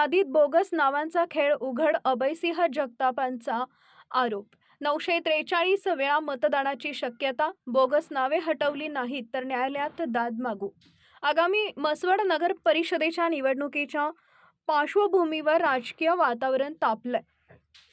यादीत बोगस नावांचा खेळ उघड अभयसिंह जगतापांचा आरोप. नऊशे त्रेचाळीस वेळा मतदानाची शक्यता बोगस नावे हटवली नाहीत तर न्यायालयात दाद मागू. आगामी मसवड नगर परिषदेच्या निवडणुकीच्या पार्श्वभूमीवर राजकीय वातावरण तापलंय.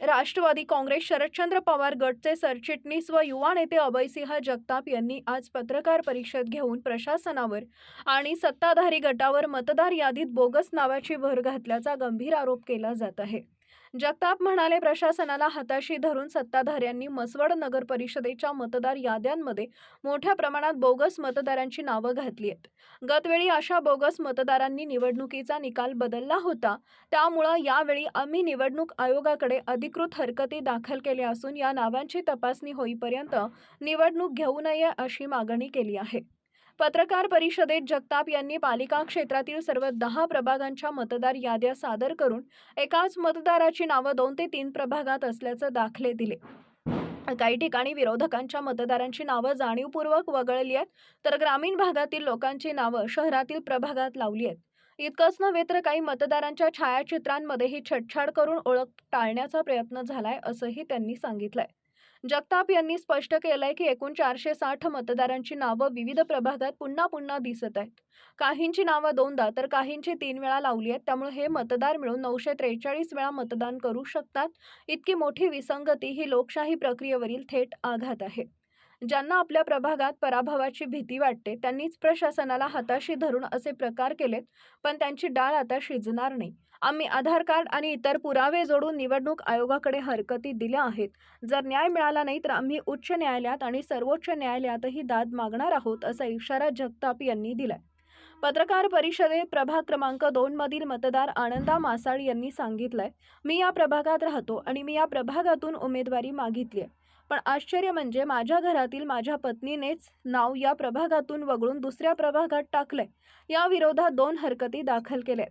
राष्ट्रवादी काँग्रेस शरदचंद्र पवार गटचे सरचिटणीस व युवा नेते अभयसिंह जगताप यांनी आज पत्रकार परिषद घेऊन प्रशासनावर आणि सत्ताधारी गटावर मतदार यादीत बोगस नावाची भर घातल्याचा गंभीर आरोप केला जात आहे. जगताप म्हणाले प्रशासनाला हाताशी धरून सत्ताधाऱ्यांनी मसवड नगर परिषदेच्या मतदार याद्यांमध्ये मोठ्या प्रमाणात बोगस मतदारांची नावं घातली आहेत. गतवेळी अशा बोगस मतदारांनी निवडणुकीचा निकाल बदलला होता. त्यामुळं यावेळी आम्ही निवडणूक आयोगाकडे अधिकृत हरकती दाखल केल्या असून या नावांची तपासणी होईपर्यंत निवडणूक घेऊ नये अशी मागणी केली आहे. पत्रकार परिषदेत जगताप यांनी पालिका क्षेत्रातील सर्व दहा प्रभागांच्या मतदार याद्या सादर करून एकाच मतदाराची नावं दोन ते तीन प्रभागात असल्याचे दाखले दिले. काही ठिकाणी विरोधकांच्या मतदारांची नावं जाणीवपूर्वक वगळली आहेत तर ग्रामीण भागातील लोकांची नावं शहरातील प्रभागात लावली आहेत. इतकंच नव्हे तर काही मतदारांच्या छायाचित्रांमध्येही छटछाड करून ओळख टाळण्याचा प्रयत्न झालाय असंही त्यांनी सांगितलंय. जगताप यांनी स्पष्ट केलंय की एकूण चारशे साठ मतदारांची नावं विविध प्रभागात पुन्हा पुन्हा दिसत आहेत. काहींची नावं दोनदा तर काहींची तीन वेळा लावली आहेत त्यामुळे हे मतदार मिळून नऊशे त्रेचाळीस वेळा मतदान करू शकतात. इतकी मोठी विसंगती ही लोकशाही प्रक्रियेवरील थेट आघात आहे. ज्यांना आपल्या प्रभागात पराभवाची भीती वाटते त्यांनीच प्रशासनाला हाताशी धरून असे प्रकार केलेत पण त्यांची डाळ आता शिजणार नाही. आम्ही आधार कार्ड आणि इतर पुरावे जोडून निवडणूक आयोगाकडे हरकती दिल्या आहेत. जर न्याय मिळाला नाही तर आम्ही उच्च न्यायालयात आणि सर्वोच्च न्यायालयातही दाद मागणार आहोत असा इशारा जगताप यांनी दिलाय. पत्रकार परिषदेत प्रभाग क्रमांक दोन मधील मतदार आनंदा मासाळ यांनी सांगितलंय मी या प्रभागात राहतो आणि मी या प्रभागातून उमेदवारी मागितली आहे पण आश्चर्य म्हणजे माझ्या घरातील माझ्या पत्नीनेच नाव या प्रभागातून वगळून दुसऱ्या प्रभागात टाकलंय. या विरोधात दोन हरकती दाखल केल्या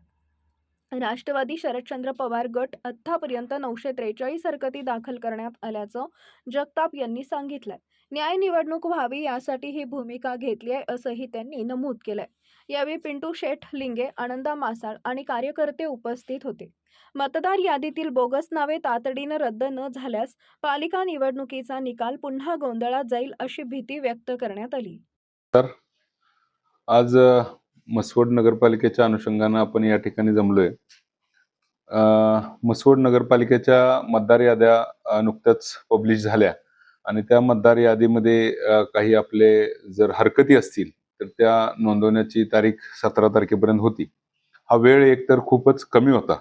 राष्ट्रवादी शरदचंद्र पवार गट आत्तापर्यंत नऊशे त्रेचाळीस हरकती दाखल करण्यात आल्याचं जगताप यांनी सांगितलंय. न्याय निवडणूक व्हावी यासाठी ही भूमिका घेतली आहे असंही त्यांनी नमूद केलंय. यावेळी पिंटू शेठ लिंगे आनंदा मासाळ आणि कार्यकर्ते उपस्थित होते. मतदार यादीतील बोगस नावे तातडीनं रद्द न झाल्यास पालिका निवडणुकीचा निकाल पुन्हा गोंधळात जाईल अशी भीती व्यक्त करण्यात आली. तर आज मसवड नगरपालिकेच्या अनुषंगानं आपण या ठिकाणी जमलोय. मसवड नगरपालिकेच्या मतदार याद्या नुकत्याच पब्लिश झाल्या आणि त्या मतदार यादीमध्ये काही आपले जर हरकती असतील तर त्या नोंदवण्याची तारीख सतरा तारखेपर्यंत होती. हा वेळ एकतर खूपच कमी होता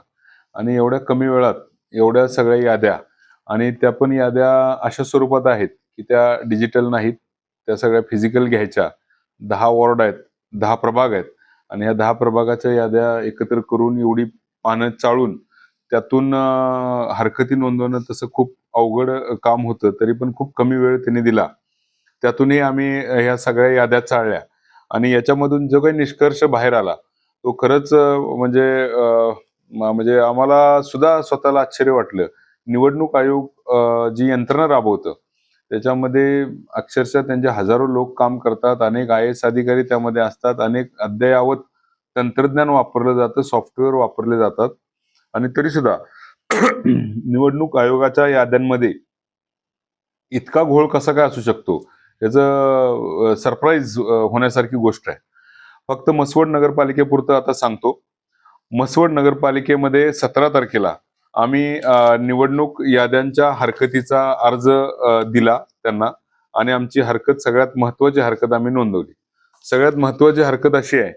आणि एवढ्या कमी वेळात एवढ्या सगळ्या याद्या आणि त्या पण याद्या अशा स्वरूपात आहेत की त्या डिजिटल नाहीत त्या सगळ्या फिजिकल घ्यायच्या. दहा वॉर्ड आहेत दहा प्रभाग आहेत आणि ह्या दहा प्रभागाच्या याद्या एकत्र करून एवढी पानं चाळून त्यातून हरकती नोंदवणं तसं खूप अवघड काम होतं तरी पण खूप कमी वेळ त्यांनी दिला. त्यातूनही आम्ही ह्या सगळ्या याद्या चाळल्या. आणि याच्यामधून जो काही निष्कर्ष बाहेर आला तो खरंच म्हणजे म्हणजे आम्हाला सुद्धा स्वतःला आश्चर्य वाटलं. निवडणूक आयोग जी यंत्रणा राबवतं त्याच्यामध्ये अक्षरशः त्यांचे हजारो लोक काम करतात अनेक आय एस अधिकारी त्यामध्ये असतात अनेक अद्ययावत तंत्रज्ञान वापरलं जातं सॉफ्टवेअर वापरले जातात. आणि तरी सुद्धा निवडणूक आयोगाच्या याद्यांमध्ये इतका घोळ कसा काय असू शकतो? याचं सरप्राईज होण्यासारखी गोष्ट आहे. फक्त मसवड नगरपालिकेपुरतं आता सांगतो. मसवड नगरपालिकेमध्ये सतरा तारखेला आम्ही निवडणूक याद्यांच्या हरकतीचा अर्ज दिला त्यांना आणि आमची हरकत सगळ्यात महत्वाची हरकत आम्ही नोंदवली. सगळ्यात महत्वाची हरकत अशी आहे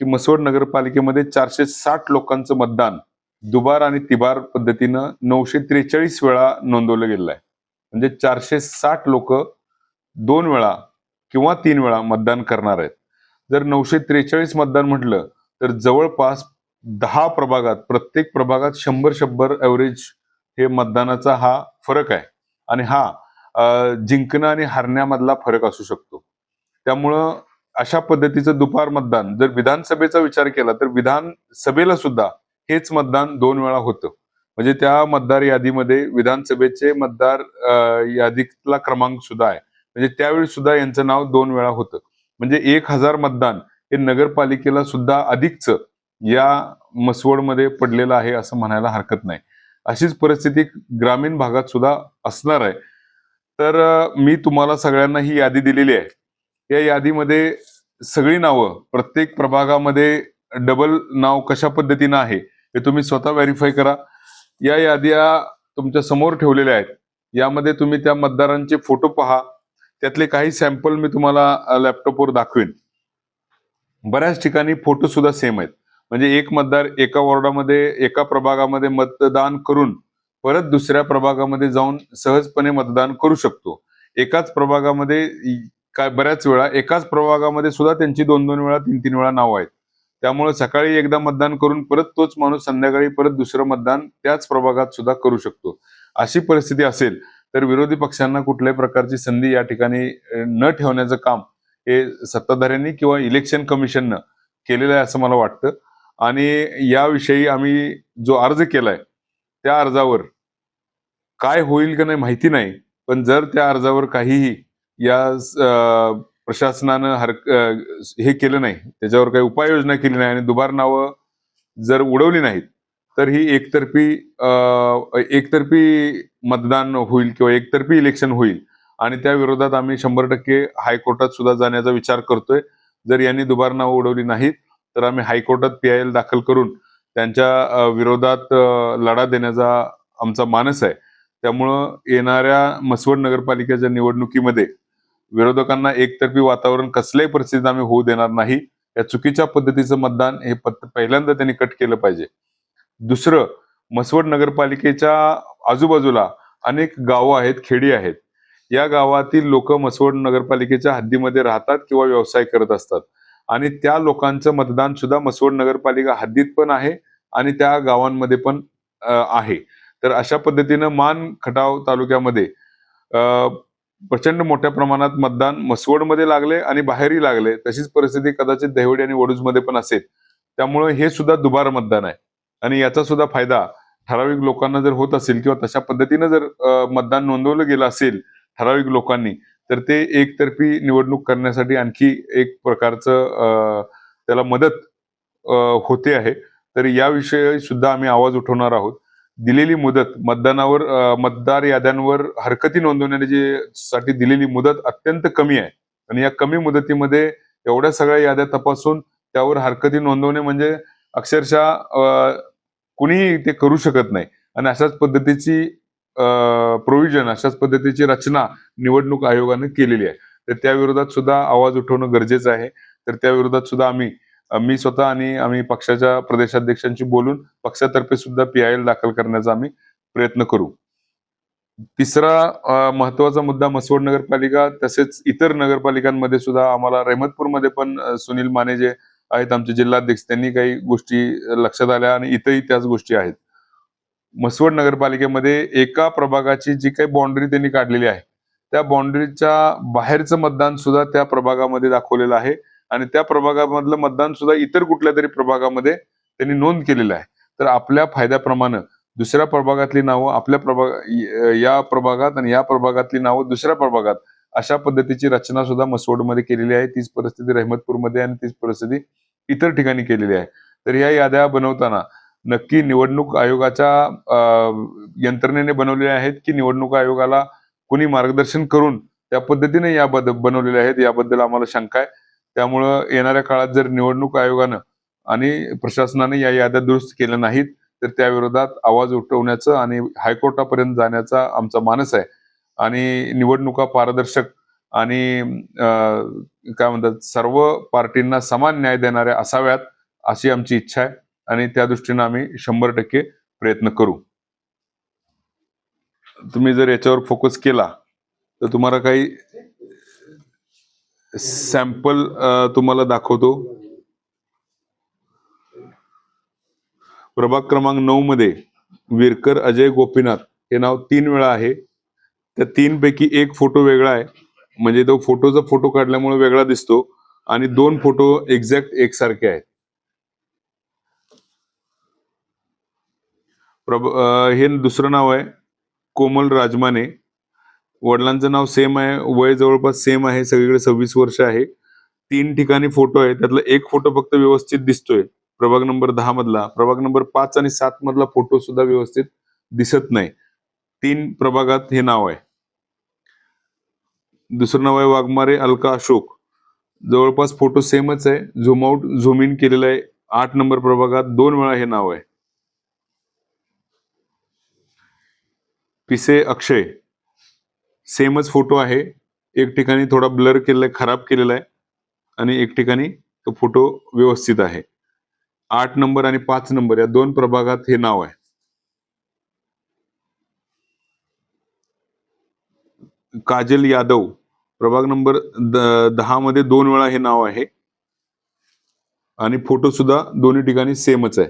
की मसवड नगरपालिकेमध्ये चारशे साठ लोकांचं मतदान दुबार आणि तिबार पद्धतीनं नऊशे त्रेचाळीस वेळा नोंदवलं गेलेलं आहे. म्हणजे चारशे साठ लोक दोन वेळा किंवा तीन वेळा मतदान करणार आहेत. जर नऊशे त्रेचाळीस मतदान म्हटलं तर जवळपास दहा प्रभागात प्रत्येक प्रभागात शंभर शंभर ॲव्हरेज हे मतदानाचा हा फरक आहे. आणि हा जिंकणं आणि हरण्यामधला फरक असू शकतो. त्यामुळं अशा पद्धतीचं दुपार मतदान जर विधानसभेचा विचार केला तर विधानसभेला सुद्धा हेच मतदान दोन वेळा होतं. म्हणजे त्या मतदार यादीमध्ये विधानसभेचे मतदार यादीतला क्रमांक सुद्धा आहे. म्हणजे त्यावेळी सुद्धा यांचं नाव दोन वेळा होतं. म्हणजे एक हजार मतदान हे नगरपालिकेला सुद्धा अधिकचं या मसवडमध्ये पडलेलं आहे असं म्हणायला हरकत नाही. अशीच परिस्थिती ग्रामीण भागात सुद्धा असणार आहे. तर मी तुम्हाला सगळ्यांना ही यादी दिलेली आहे. या यादीमध्ये सगळी नावं प्रत्येक प्रभागामध्ये डबल नाव कशा पद्धतीनं आहे हे तुम्ही स्वतः व्हेरीफाय करा. या याद्या तुमच्यासमोर ठेवलेल्या आहेत. यामध्ये तुम्ही त्या मतदारांचे फोटो पहा. त्यातले काही सॅम्पल मी तुम्हाला लॅपटॉपवर दाखवेन. बऱ्याच ठिकाणी फोटो सुद्धा सेम आहेत. म्हणजे एक मतदार एका वॉर्डामध्ये एका प्रभागामध्ये मतदान करून परत दुसऱ्या प्रभागामध्ये जाऊन सहजपणे मतदान करू शकतो. एकाच प्रभागामध्ये काय बऱ्याच वेळा एकाच प्रभागामध्ये सुद्धा त्यांची दोन दोन वेळा तीन तीन वेळा नावं आहेत. त्यामुळे सकाळी एकदा मतदान करून परत तोच माणूस संध्याकाळी परत दुसरं मतदान त्याच प्रभागात सुद्धा करू शकतो. अशी परिस्थिती असेल. तर विरोधी पक्षांना कुठल्याही प्रकारची संधी या ठिकाणी न ठेवण्याचं काम हे सत्ताधाऱ्यांनी किंवा इलेक्शन कमिशननं केलेलं आहे असं मला वाटतं. आणि याविषयी आम्ही जो अर्ज केलाय त्या अर्जावर काय होईल का नाही माहिती नाही पण जर त्या अर्जावर काहीही या प्रशासनानं हर हे केलं नाही त्याच्यावर काही उपाययोजना केली नाही आणि दुबार नावं जर उडवली नाहीत तर ही एकतर्फी एकतर्फी मतदान होईल किंवा एकतर्फी इलेक्शन होईल. आणि त्या विरोधात आम्ही शंभर टक्के हायकोर्टात सुद्धा जाण्याचा विचार करतोय. जर यांनी दुबार नावं उडवली नाहीत तर आम्ही हायकोर्टात पी आय एल दाखल करून त्यांच्या विरोधात लढा देण्याचा आमचा मानस आहे. त्यामुळं येणाऱ्या मसवड नगरपालिकेच्या निवडणुकीमध्ये विरोधकांना एकतर्फी वातावरण कसल्याही परिस्थितीत आम्ही होऊ देणार नाही. या चुकीच्या पद्धतीचं मतदान हे पहिल्यांदा त्यांनी कट केलं पाहिजे. दुसरं मसवड नगरपालिकेच्या आजूबाजूला अनेक गावं आहेत खेडी आहेत. या गावातील लोक मसवड नगरपालिकेच्या हद्दीमध्ये राहतात किंवा व्यवसाय करत असतात. आणि त्या लोकांचं मतदान सुद्धा मसवड नगरपालिका हद्दीत पण आहे आणि त्या गावांमध्ये पण आहे. तर अशा पद्धतीनं मान खटाव तालुक्यामध्ये प्रचंड मोठ्या प्रमाणात मतदान मसवडमध्ये लागले आणि बाहेरही लागले. तशीच परिस्थिती कदाचित दहिवडी आणि वडूजमध्ये पण असेल. त्यामुळे हे सुद्धा दुबार मतदान आहे. आणि याचा सुद्धा फायदा ठराविक लोकांना जर होत असेल किंवा तशा पद्धतीनं जर मतदान नोंदवलं गेलं असेल ठराविक लोकांनी तर ते एकतर्फी निवडणूक करण्यासाठी आणखी एक प्रकारचं त्याला मदत होते आहे. तर याविषयी सुद्धा आम्ही आवाज उठवणार आहोत. दिलेली मुदत मतदानावर मतदार याद्यांवर हरकती नोंदवण्याची साठी दिलेली मुदत अत्यंत कमी आहे. आणि या कमी मुदतीमध्ये एवढ्या सगळ्या याद्या तपासून त्यावर हरकती नोंदवणे म्हणजे अक्षरशः अ, कुणीही ते करू शकत नाही. आणि अशाच पद्धतीची प्रोव्हिजन अशाच पद्धतीची रचना निवडणूक आयोगाने केलेली आहे. तर त्या विरोधात सुद्धा आवाज उठवणं गरजेचं आहे. तर त्या विरोधात सुद्धा आम्ही मी स्वतः आणि आम्ही पक्षाच्या प्रदेशाध्यक्षांशी बोलून पक्षातर्फे सुद्धा पी आय एल दाखल करण्याचा आम्ही प्रयत्न करू. तिसरा महत्त्वाचा मुद्दा मसवड नगरपालिका तसेच इतर नगरपालिकांमध्ये सुद्धा आम्हाला रहमतपूरमध्ये पण सुनील माने जे आहेत. आमचे जिल्हाध्यक्ष त्यांनी काही गोष्टी लक्षात आल्या आणि इथंही त्याच गोष्टी आहेत. मसवड नगरपालिकेमध्ये एका प्रभागाची जी काही बाउंड्री त्यांनी काढलेली आहे त्या बाउंड्रीच्या बाहेरचं मतदान सुद्धा त्या प्रभागामध्ये दाखवलेलं आहे. आणि त्या प्रभागामधलं मतदान सुद्धा इतर कुठल्या तरी प्रभागामध्ये त्यांनी नोंद केलेलं आहे. तर आपल्या फायद्याप्रमाणे दुसऱ्या प्रभागातली नावं आपल्या प्रभाग या प्रभागात आणि या प्रभागातली नावं दुसऱ्या प्रभागात अशा पद्धतीची रचना सुद्धा मसवडमध्ये केलेली आहे. तीच परिस्थिती रहमतपूरमध्ये आणि तीच परिस्थिती इतर ठिकाणी केलेली आहे. तर या याद्या बनवताना नक्की निवडणूक आयोगाच्या यंत्रणेने बनवलेल्या आहेत की निवडणूक आयोगाला कोणी मार्गदर्शन करून त्या पद्धतीने या बद बनवलेल्या आहेत याबद्दल आम्हाला शंका आहे. त्यामुळं येणाऱ्या काळात जर निवडणूक आयोगानं आणि प्रशासनाने या याद्या दुरुस्त केल्या नाहीत तर त्या विरोधात आवाज उठवण्याचं आणि हायकोर्टापर्यंत जाण्याचा आमचा मानस आहे. आणि निवडणुका पारदर्शक आणि काय म्हणतात सर्व पार्टींना समान न्याय देणाऱ्या असाव्यात अशी आमची इच्छा आहे आणि त्या दृष्टीनं आम्ही शंभर टक्के प्रयत्न करू. तुम्ही जर याच्यावर फोकस केला तर तुम्हाला काही सॅम्पल तुम्हाला दाखवतो. प्रभाग क्रमांक नऊ मध्ये विरकर अजय गोपीनाथ हे नाव तीन वेळा आहे. त्या तीन पैकी एक फोटो वेगळा आहे. म्हणजे तो फोटोचा फोटो काढल्यामुळे वेगळा दिसतो आणि दोन फोटो एक्झॅक्ट एकसारखे आहेत. प्रभ हे दुसरं नाव आहे कोमल राजमाने. वडिलांचं नाव सेम आहे वय जवळपास सेम आहे सगळीकडे सव्वीस वर्ष आहे. तीन ठिकाणी फोटो आहे त्यातला एक फोटो फक्त व्यवस्थित दिसतोय. प्रभाग नंबर दहा मधला. प्रभाग नंबर पाच आणि सात मधला फोटो सुद्धा व्यवस्थित दिसत नाही. तीन प्रभागात हे नाव आहे. दुसरं नाव आहे वाघमारे अलका अशोक. जवळपास फोटो सेमच आहे. झूम आउट झूम इन केलेला आहे. आठ नंबर प्रभागात दोन वेळा हे नाव आहे. पिसे अक्षय. सेमच फोटो आहे. एक ठिकाणी थोडा ब्लर केलेला आहे खराब केलेला आहे. आणि एक ठिकाणी तो फोटो व्यवस्थित आहे. आठ नंबर आणि पाच नंबर या दोन प्रभागात हे नाव आहे. काजल यादव प्रभाग नंबर द- दहा मध्ये दोन वेळा हे नाव आहे. आणि फोटो सुद्धा दोन्ही ठिकाणी सेमच आहे.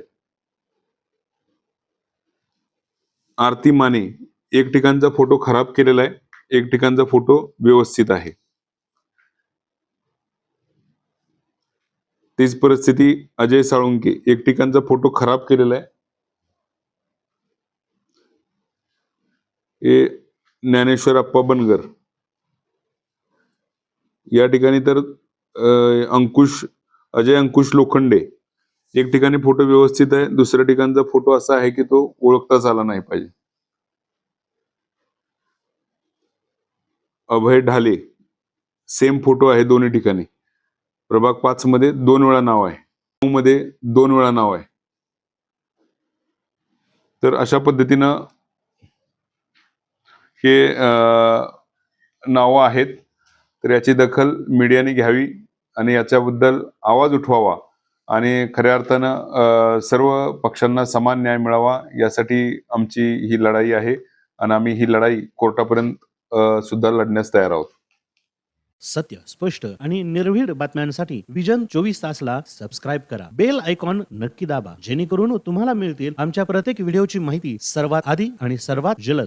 आरती माने एक ठिकाणचा फोटो खराब केलेला आहे एक ठिकाणचा फोटो व्यवस्थित आहे. तीच परिस्थिती अजय साळुंके एक ठिकाणचा फोटो खराब केलेला आहे. हे ज्ञानेश्वर अप्पा बनगर. या ठिकाणी तर अंकुश अजय अंकुश लोखंडे. एक ठिकाणी फोटो व्यवस्थित आहे दुसऱ्या ठिकाणचा फोटो असा आहे की तो ओळखताच आला नाही पाहिजे. अभय ढाले सेम फोटो आहे दोन्ही ठिकाणी. प्रभाग पाच मध्ये दोन वेळा नाव आहे. नऊ मध्ये दोन वेळा नाव आहे. तर अशा पद्धतीनं हे नावं आहेत तर याची दखल मीडियाने घ्यावी आणि याच्याबद्दल आवाज उठवावा आणि खऱ्या अर्थानं सर्व पक्षांना समान न्याय मिळावा यासाठी आमची ही लढाई आहे आणि आम्ही ही लढाई कोर्टापर्यंत सुद्धा लढण्यास तयार आहोत. सत्य स्पष्ट आणि निर्भीड बातम्यांसाठी विजन चोवीस तासला सबस्क्राईब करा. बेल आयकॉन नक्की दाबा जेणेकरून तुम्हाला मिळतील आमच्या प्रत्येक व्हिडिओची माहिती सर्वात आधी आणि सर्वात जलद.